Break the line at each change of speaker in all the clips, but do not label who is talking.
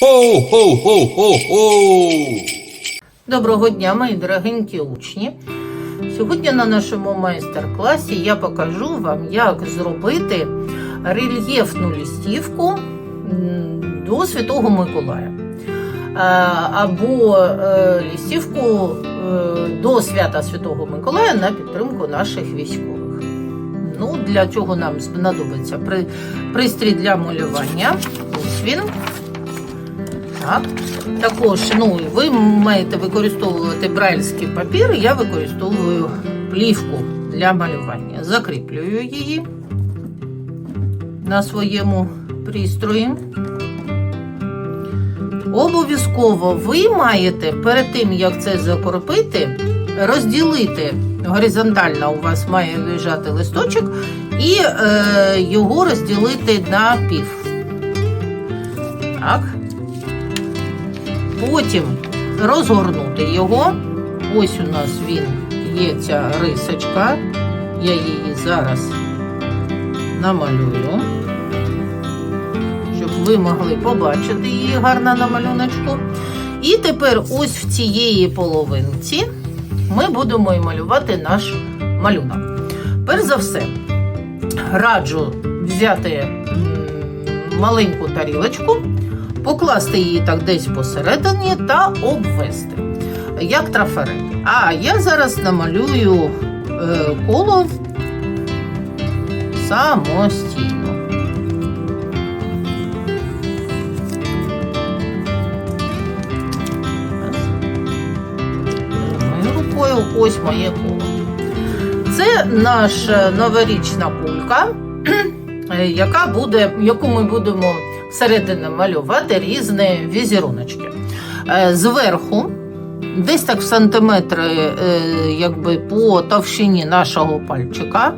Хоу-хоу-хоу-хоу-хоу!
Доброго дня, мої дорогенькі учні. Сьогодні на нашому майстер-класі я покажу вам, як зробити рельєфну листівку до Святого Миколая. Е, Або е, листівку е, до свята Святого Миколая на підтримку наших військових. Ну, для цього нам знадобиться пристрій для малювання. Ось він. Так. Також ну, ви маєте використовувати брайльський папір, я використовую плівку для малювання. Закріплюю її на своєму пристрої. Обов'язково ви маєте перед тим, як це закропити, розділити горизонтально у вас має лежати листочок і е, його розділити на пів. Так. Потім розгорнути його. Ось у нас він є ця рисочка. Я її зараз намалюю, щоб ви могли побачити її гарно на малюночку. І тепер ось в цієї половинці ми будемо і малювати наш малюнок. Перш за все, раджу взяти маленьку тарілочку покласти її так десь посередині та обвести, як трафарет. А я зараз намалюю е, коло самостійно. Моєю ось моє коло. Це наша новорічна кулька, яка буде, яку ми будемо всередину малювати різні візеруночки. Е, Зверху, десь так в сантиметри, е, якби по товщині нашого пальчика,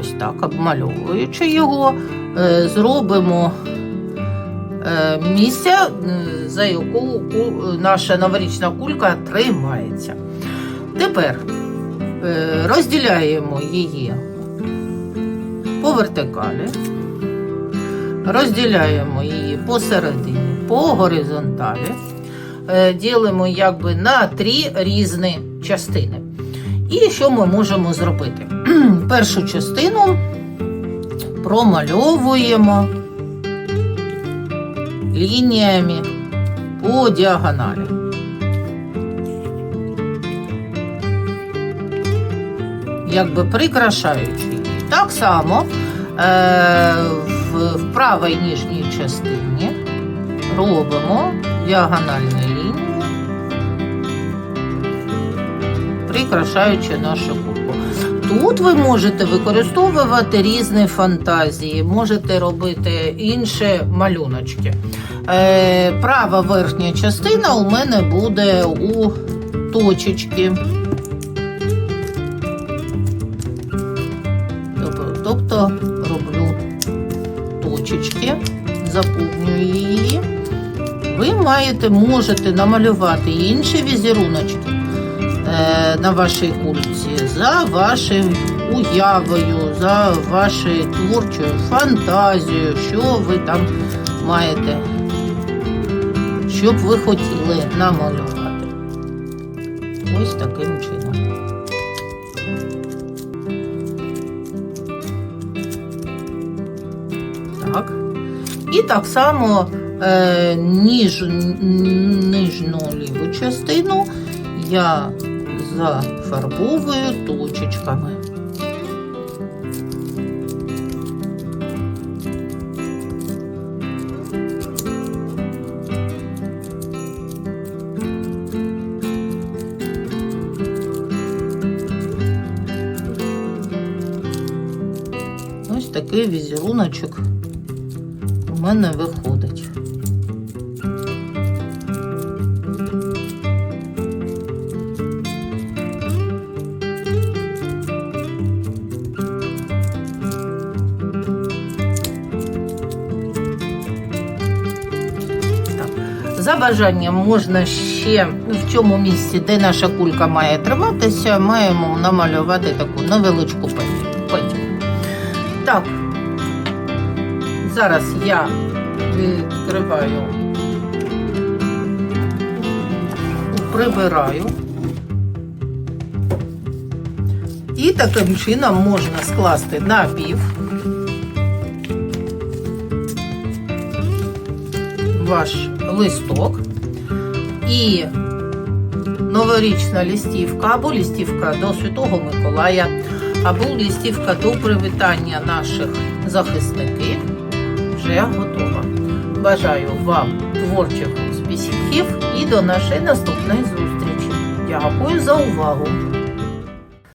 ось так, обмальовуючи його, е, зробимо місце, за яку наша новорічна кулька тримається. Тепер розділяємо її по вертикалі. Розділяємо її посередині, по горизонталі, Е, ділимо якби на три різні частини. І що ми можемо зробити? Першу частину промальовуємо лініями по діагоналі. Якби прикрашаючи. Так само е, в, правій нижній частині робимо діагональну лінію, прикрашаючи нашу кульку. Тут ви можете використовувати різні фантазії, можете робити інші малюночки. Е, права верхня частина у мене буде у точечки. Тобто- Тобто точечки, заповнюю її. Ви маєте, можете намалювати інші візеруночки е, на вашій кульці за вашою уявою, за вашою творчою фантазією, що ви там маєте, що б ви хотіли намалювати. Ось таким чином. Так. І так само е, ніж, нижню ліву частину я зафарбовую точечками. Ось такий візеруночок мене виходить. За бажанням можна ще в цьому місці, де наша кулька має триматися, маємо намалювати таку невеличку петельку. Так, Зараз я відкриваю, прибираю. І таким чином можна скласти напів ваш листок і новорічна листівка або лістівка до Святого Миколая, або лістівка до привітання наших захисників вже готова. Бажаю вам творчих успіхів і до нашої наступної зустрічі. Дякую за увагу!